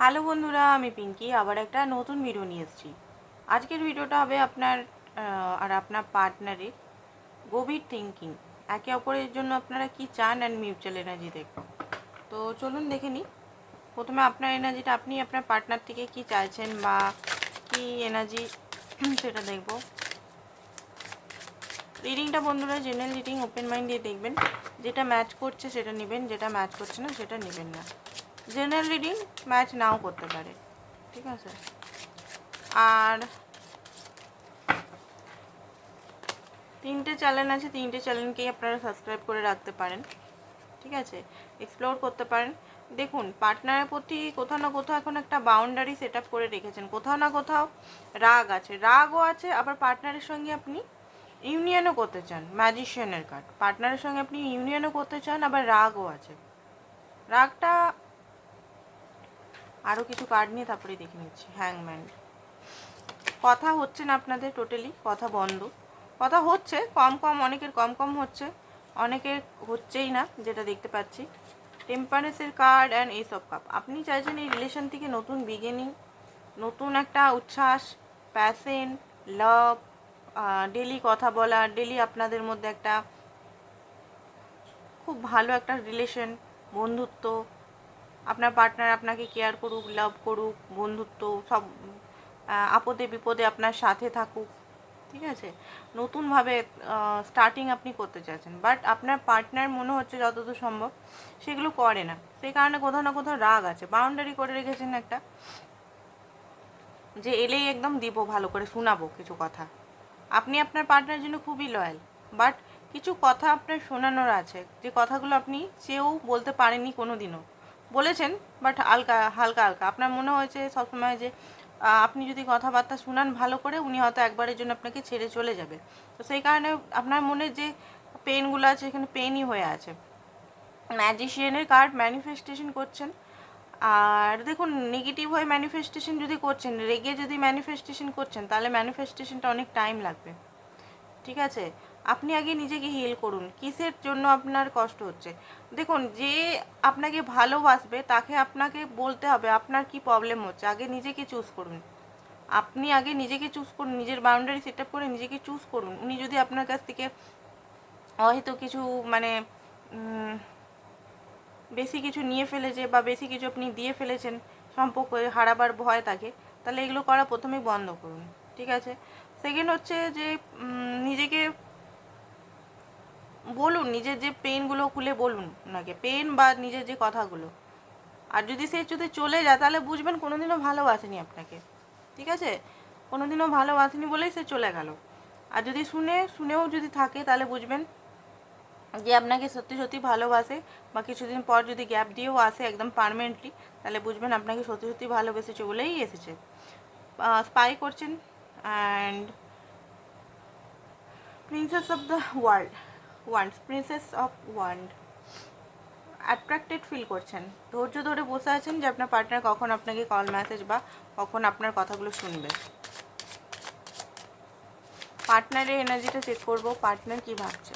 Hello বন্ধুরা, আমি পিঙ্কি। আবার একটা নতুন ভিডিও নিয়ে এসেছি। আজকের ভিডিওটা হবে আপনার আর আপনার পার্টনারের গভীর থিঙ্কিং একে অপরের জন্য আপনারা কি চান অ্যান্ড মিউচুয়াল এনার্জি দেখুন। তো চলুন দেখে নিই। প্রথমে আপনার এনার্জিটা আপনি আপনার পার্টনার থেকে কি চাইছেন বা কি এনার্জি সেটা দেখব। রিডিংটা বন্ধুরা জেনারেল রিডিং ওপেন মাইন্ড দিয়ে দেখবেন। যেটা ম্যাচ করছে সেটা নেবেন, যেটা ম্যাচ করছে না, সেটা নেবেন না। জেনারেল রিডিং ম্যাচ নাও করতে পারে, ঠিক আছে? আর তিনটে চ্যানেল আছে, তিনটে চ্যানেলকেই আপনারা সাবস্ক্রাইব করে রাখতে পারেন, ঠিক আছে? এক্সপ্লোর করতে পারেন। দেখুন পার্টনারের প্রতি কোথাও না কোথাও এখন একটা বাউন্ডারি সেট করে রেখেছেন। কোথাও না কোথাও রাগ আছে। রাগও আছে, আবার পার্টনারের সঙ্গে আপনি ইউনিয়নও করতে চান ম্যাজিশিয়ানের কার্ড পার্টনারের সঙ্গে আপনি ইউনিয়নও করতে চান, আবার রাগও আছে। রাগটা আরও কিছু কার্ড নিয়ে তারপরে দেখে নিচ্ছি। হ্যাংম্যান কথা হচ্ছে না আপনাদের টোটালি কথা বন্ধ। কথা হচ্ছে, কম কম, অনেকের কম কম হচ্ছে, অনেকের হচ্ছেই না, যেটা দেখতে পাচ্ছি। টেম্পারেসের card and ace of cup আপনি চাইছেন এই রিলেশন থেকে নতুন বিগিনিং নতুন একটা উচ্ছ্বাস প্যাশন লাভ ডেলি কথা বলা ডেলি আপনাদের মধ্যে একটা খুব ভালো একটা রিলেশন বন্ধুত্ব আপনার পার্টনার আপনাকে কেয়ার করুক লাভ করুক, বন্ধুত্ব সব আপদে বিপদে আপনার সাথে থাকুক, ঠিক আছে? নতুনভাবে স্টার্টিং আপনি করতে চাইছেন বাট আপনার পার্টনার মনে হচ্ছে যতদূর সম্ভব সেগুলো করে না। সেই কারণে কোথাও না কোথাও রাগ আছে। বাউন্ডারি করে রেখেছেন একটা, যে এলেই একদম দিব ভালো করে, শোনাবো কিছু কথা। আপনি আপনার পার্টনার জন্য খুবই লয়াল বাট কিছু কথা আপনার শোনানোর আছে। যে কথাগুলো আপনি চেয়েও বলতে পারেননি কোনো দিনও বলেছেন বাট হালকা হালকা হালকা। আপনার মনে হয়েছে সবসময় যে আপনি যদি কথাবার্তা শুনান ভালো করে, উনি হয়তো একবারের জন্য আপনাকে ছেড়ে চলে যাবে। তো সেই কারণে আপনার মনে যে পেনগুলো আছে, এখানে পেনই হয়ে আছে। ম্যাজিশিয়ানের কার্ড ম্যানিফেস্টেশন করছেন। আর দেখুন নেগেটিভ হয়ে ম্যানিফেস্টেশন যদি করছেন রেগে যদি ম্যানিফেস্টেশন করছেন, তাহলে ম্যানিফেস্টেশনটা অনেক টাইম লাগবে। ঠিক আছে? আপনি আগে নিজেকে হিল করুন। কিসের জন্য আপনার কষ্ট হচ্ছে? দেখুন, যে আপনাকে ভালোবাসবে, তাকে আপনাকে বলতে হবে, আপনার কি প্রবলেম হচ্ছে? আগে নিজেকে চুজ করুন। আপনি আগে নিজেকে চুজ করুন, নিজের বাউন্ডারি সেট আপ করে নিজেকে চুজ করুন। উনি যদি আপনার কাছ থেকে হয়তো কিছু মানে বেশি কিছু নিয়ে ফেলেছে বা বেশি কিছু আপনি দিয়ে ফেলেছেন, সম্পর্ক হারাবার ভয় থাকে তাহলে এগুলো করা প্রথমেই বন্ধ করুন। ঠিক আছে? সেকেন্ড হচ্ছে যে নিজেকে বলুন, নিজের যে পেনগুলো খুলে বলুন ওনাকে, পেন বা নিজের যে কথাগুলো। আর যদি সে যদি চলে যায়, তাহলে বুঝবেন কোনোদিনও ভালোবাসেনি আপনাকে। ঠিক আছে? কোনোদিনও ভালোবাসেনি বলেই সে চলে গেল। আর যদি শুনে, শুনেও যদি থাকে, তাহলে বুঝবেন যে আপনাকে সত্যি সত্যি ভালোবাসে বা কিছুদিন পর যদি গ্যাপ দিয়েও আসে একদম পারমানেন্টলি তাহলে বুঝবেন আপনাকে সত্যি সত্যি ভালোবেসেছে বলেই এসেছে। স্পাই করছেন and princess of the world wand princess of wand attracted feel করছেন। ধৈর্য ধরে বসে আছেন যে আপনার পার্টনার কখন আপনাকে কল মেসেজ বা কখন আপনার কথাগুলো শুনবে। পার্টনারের এনার্জিটা চেক করব। পার্টনার কি ভাবছে?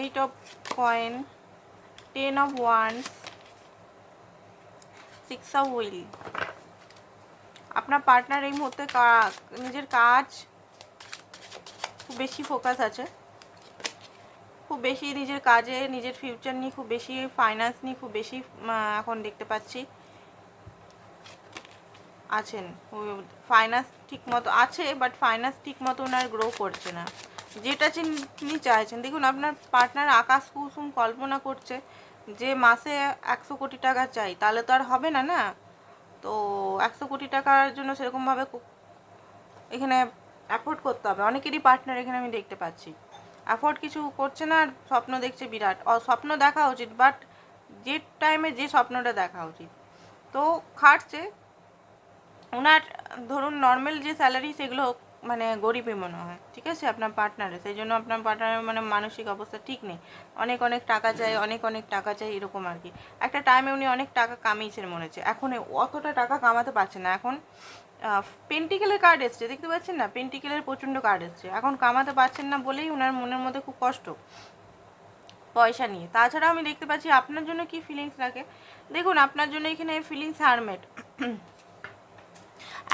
Eight of coin ten of wands six wheel আপনার পার্টনার এই মুহূর্তে নিজের কাজ খুব বেশি ফোকাস আছে। খুব বেশি নিজের কাজে, নিজের ফিউচার নিয়ে খুব বেশি ফাইন্যান্স নিয়ে খুব বেশি এখন দেখতে পাচ্ছি। আছেন। ফাইন্যান্স ঠিক মতো আছে বাট ফাইন্যান্স ঠিক মতো ওনার গ্রো করছে না। যেটা তিনি চাইছেন। দেখুন, আপনার পার্টনার আকাশ কুসুম কল্পনা করছে যে মাসে একশো কোটি টাকা চাই, তাহলে তো আর হবে না না? তো একশো কোটি টাকার জন্য সেরকমভাবে এখানে অ্যাফোর্ড করতে হবে। অনেকেরই পার্টনার এখানে আমি দেখতে পাচ্ছি। অ্যাফোর্ড কিছু করছে না, আর স্বপ্ন দেখছে বিরাট। স্বপ্ন দেখা উচিত বাট যে টাইমে যে স্বপ্নটা দেখা উচিত। তো খাটছে। ওনার ধরুন নর্মাল যে স্যালারি সেগুলো মানে গরিবই মনে হয়, ঠিক আছে? আপনার পার্টনারে সেই জন্য আপনার পার্টনারের মানে মানসিক অবস্থা ঠিক নেই। অনেক অনেক টাকা চাই, অনেক অনেক টাকা চাই, এরকম আর কি। একটা টাইমে উনি অনেক টাকা কামিয়েছেন মনে হচ্ছে। এখন অতটা টাকা কামাতে পারছে না। এখন পেন্টিকেলের কার্ড এসছে, দেখতে পাচ্ছেন না? পেন্টিকেলের প্রচণ্ড কার্ড এসছে। এখন কামাতে পারছেন না বলেই ওনার মনের মধ্যে খুব কষ্ট, পয়সা নিয়ে। তাছাড়া আমি দেখতে পাচ্ছি, আপনার জন্য কি ফিলিংস রাখে দেখুন, আপনার জন্য এখানে ফিলিংস হারমেট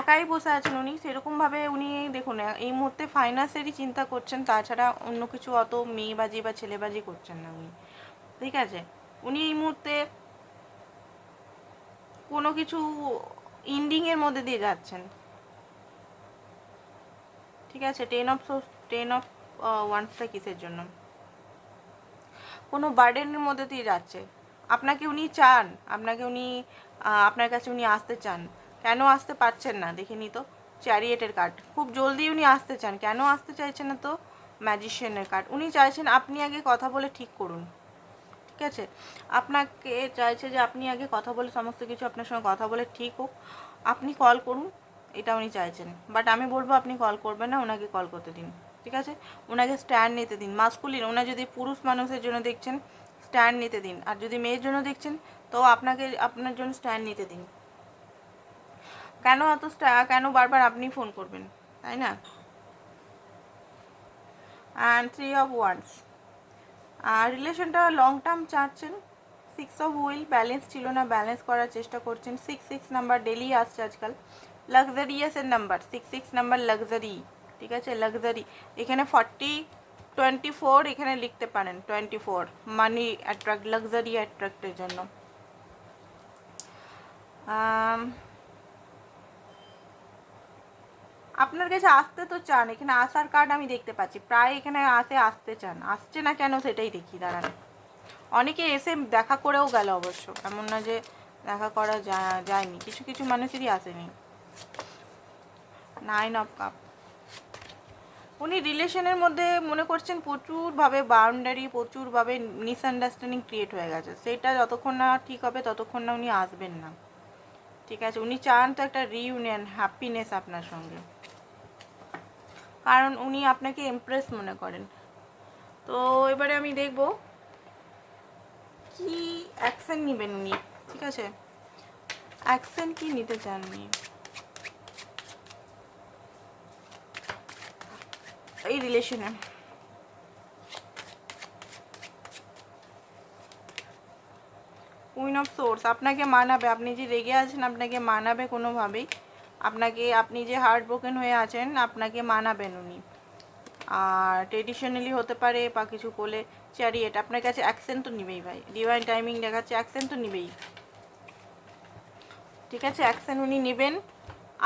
একাই বসে আছেন উনি, সেরকমভাবে উনি দেখুন এই মুহূর্তে ফাইন্যান্সেরই চিন্তা করছেন, তাছাড়া অন্য কিছু অত মেয়েবাজি বা ছেলেবাজি করছেন না উনি, ঠিক আছে? উনি এই মুহূর্তে কোনো কিছু ইন্ডিংয়ের মধ্যে দিয়ে যাচ্ছেন। ঠিক আছে? টেন অফ টেন অফ ওয়ান্সটা কিসের জন্য? কোনো বার্ডেনের মধ্যে দিয়ে যাচ্ছে। আপনাকে উনি চান, আপনাকে উনি আপনার কাছে উনি আসতে চান। কেন আসতে পারছেন না? দেখিনি তো। চ্যারিয়েটের কার্ড খুব জলদি উনি আসতে চান। কেন আসতে চাইছেন না তো? ম্যাজিশিয়ানের কার্ড উনি চাইছেন আপনি আগে কথা বলে ঠিক করুন। ঠিক আছে? আপনাকে চাইছে যে আপনি আগে কথা বলে সমস্ত কিছু আপনার সঙ্গে কথা বলে ঠিক হোক। আপনি কল করুন। এটা উনি চাইছেন। বাট আমি বলব আপনি কল করবেন না ওনাকে কল করতে দিন। ঠিক আছে? ওনাকে স্ট্যান্ড নিতে দিন। মাস্কুলিন ওনা যদি পুরুষ মানুষের জন্য দেখছেন স্ট্যান্ড নিতে দিন। আর যদি মেয়ের জন্য দেখছেন, তো আপনাকে, আপনার জন্য স্ট্যান্ড নিতে দিন। কেন স্ট্যা- কেন বারবার আপনি ফোন করবেন? তাই না? অ্যান্ড থ্রি অফ ওয়ান্স আর রিলেশনটা লং টার্ম চাচ্ছেন? সিক্স অফ হুইল ব্যালেন্স ছিল না ব্যালেন্স করার চেষ্টা করছেন। সিক্স সিক্স নাম্বার ডেলি আসছে আজকাল। লাক্সারিয়াসের number six six number luxury ঠিক আছে? লাক্সারি এখানে ফর্টি টোয়েন্টি ফোর এখানে লিখতে পারেন। Twenty four money attract luxury অ্যাট্রাক্টের জন্য আম, আপনার কাছে আসতে তো চান, এখানে আসার কার্ড আমি দেখতে পাচ্ছি। প্রায় এখানে আসে, আসতে চান। আসছে না কেন সেটাই দেখি, দাঁড়ান। অনেকে এসে দেখা করেও গেল অবশ্য, এমন না যে দেখা করা যায়নি। কিছু কিছু মানুষেরই আসেনি। নাইন অফ কাপ উনি রিলেশনের মধ্যে মনে করছেন প্রচুরভাবে বাউন্ডারি প্রচুরভাবে মিসআন্ডারস্ট্যান্ডিং ক্রিয়েট হয়ে গেছে। সেটা যতক্ষণ না ঠিক হবে, ততক্ষণ না উনি আসবেন না। ঠিক আছে, উনি চান তো একটা রিইউনিয়ন হ্যাপিনেস আপনার সঙ্গে। কারণ উনি আপনাকে ইমপ্রেস মনে করেন। তো এবারে আমি দেখব কি অ্যাকশন নেবেন উনি, ঠিক আছে? অ্যাকশন কি নিতে চান উনি? এই রিলেশনে কুইন অফ সোর্স আপনাকে মানাবে, আপনি যে রেগে আছেন, আপনাকে মানাবে কোনোভাবেই। আপনাকে, আপনি যে হার্ট ব্রোকেন হয়ে আছেন, আপনাকে মানাবেন উনি। আর ট্রেডিশনালি হতে পারে বা কিছু করলে চ্যারিয়েট আপনার কাছে অ্যাকসেন্ট তো নিবেই ভাই। ডিভাইন টাইমিং দেখাচ্ছে অ্যাকসেন্ট তো নিবেই। ঠিক আছে অ্যাকশন উনি নেবেন,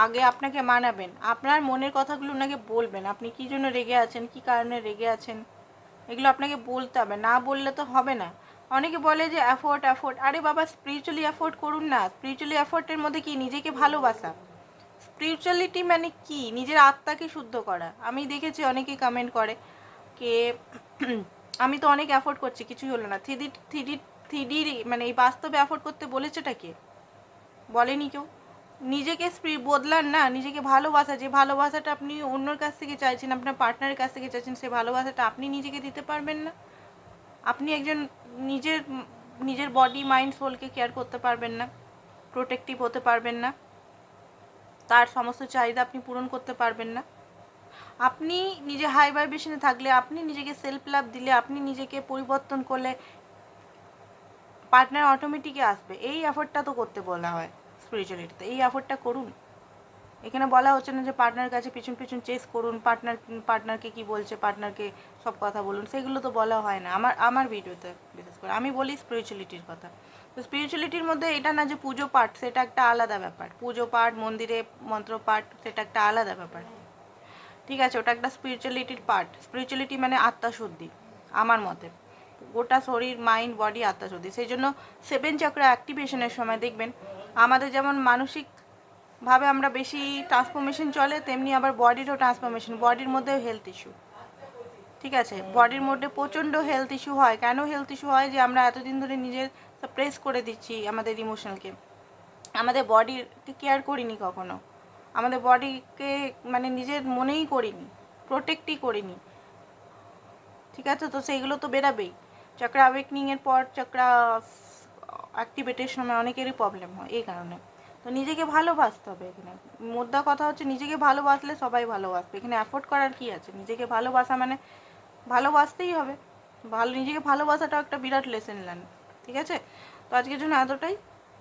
আগে আপনাকে মানাবেন। আপনার মনের কথাগুলো ওনাকে বলবেন, আপনি কী জন্য রেগে আছেন, কী কারণে রেগে আছেন, এগুলো আপনাকে বলতে হবে। না বললে তো হবে না। অনেকে বলে যে অ্যাফোর্ড অ্যাফোর্ড আরে বাবা স্পিরিচুয়ালি অ্যাফোর্ড করুন না। স্পিরিচুয়ালি অ্যাফোর্ডের মধ্যে কি নিজেকে ভালোবাসা? স্পিরিচুয়ালিটি মানে কি? নিজের আত্মাকে শুদ্ধ করা। আমি দেখেছি অনেকে কমেন্ট করে কে আমি তো অনেক অ্যাফোর্ড করছি, কিছুই হলো না। থ্রিডি থ্রিডি থ্রিডি মানে এই বাস্তবে অ্যাফোর্ড করতে বলেছেটা কে? বলেনি কেউ। নিজেকে বদলান না, নিজেকে ভালোবাসা, যে ভালোবাসাটা আপনি অন্যর কাছ থেকে চাইছেন, আপনার পার্টনারের কাছ থেকে চাইছেন সেই ভালোবাসাটা আপনি নিজেকে দিতে পারবেন না। আপনি একজন নিজের নিজের বডি মাইন্ড সোলকে কেয়ার করতে পারবেন না প্রোটেক্টিভ হতে পারবেন না। তার সমস্ত চাহিদা আপনি পূরণ করতে পারবেন না। আপনি নিজে হাই ভাইব্রেশনে থাকলে, আপনি নিজেকে সেলফ লাভ দিলে, আপনি নিজেকে পরিবর্তন করলে পার্টনার অটোমেটিকই আসবে। এই এফোর্টটা তো করতে বলা হয় স্পিরিচুয়ালিটিতে এই এফোর্টটা করুন। এখানে বলা হচ্ছে না যে পার্টনার কাছে পিছন পিছন চেস করুন পার্টনার পার্টনারকে কি বলছে পার্টনারকে সব কথা বলুন, সেগুলো তো বলা হয় না। আমার আমার ভিডিওতে বিশেষ করে। আমি বলি স্পিরিচুয়ালিটির কথা। তো স্পিরিচুয়ালিটির মধ্যে এটা না যে পুজো পাঠ, সেটা একটা আলাদা ব্যাপার। পুজো পাঠ, মন্দিরে মন্ত্র পাঠ, সেটা একটা আলাদা ব্যাপার। ঠিক আছে, ওটা একটা স্পিরিচুয়ালিটির পার্ট স্পিরিচুয়ালিটি মানে আত্মাশুদ্ধি, আমার মতে। গোটা শরীর মাইন্ড বডি আত্মাশুদ্ধি। সেই জন্য সেভেন চক্র অ্যাক্টিভেশনের সময় দেখবেন, আমাদের যেমন মানসিকভাবে আমরা বেশি ট্রান্সফরমেশন চলে, তেমনি আবার বডিরও ট্রান্সফরমেশন বডির মধ্যেও হেলথ ইস্যু ঠিক আছে? বডির মধ্যে প্রচণ্ড হেলথ ইস্যু হয়। কেন হেলথ ইস্যু হয়? যে আমরা এতদিন ধরে নিজের প্রেস করে দিচ্ছি আমাদের ইমোশনকে আমাদের বডিকে কেয়ার করিনি কখনো। আমাদের বডিকে মানে নিজের মনেই করিনি প্রোটেক্টই করিনি। ঠিক আছে? তো সেইগুলো তো বেরাবেই। চক্রা অ্যাওয়েকনিংয়ের পর চক্রা অ্যাক্টিভেটের সময় অনেকেরই প্রবলেম হয় এই কারণে। তো নিজেকে ভালোবাসতে হবে এখানে। মোদ্দা কথা হচ্ছে নিজেকে ভালোবাসলে সবাই ভালোবাসবে। এখানে অ্যাফোর্ড করার কি আছে? নিজেকে ভালোবাসা মানে ভালোবাসতেই হবে। ভালো, নিজেকে ভালোবাসাটাও একটা বিরাট লেসেন লেন ঠিক আছে? তো আজকের জন্য এতটাই।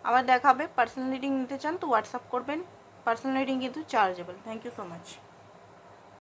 আবার দেখাবে পার্সোনাল রিডিং নিতে চান তো হোয়াটসঅ্যাপ করবেন। পার্সোনাল রিডিং কিন্তু chargeable thank you so much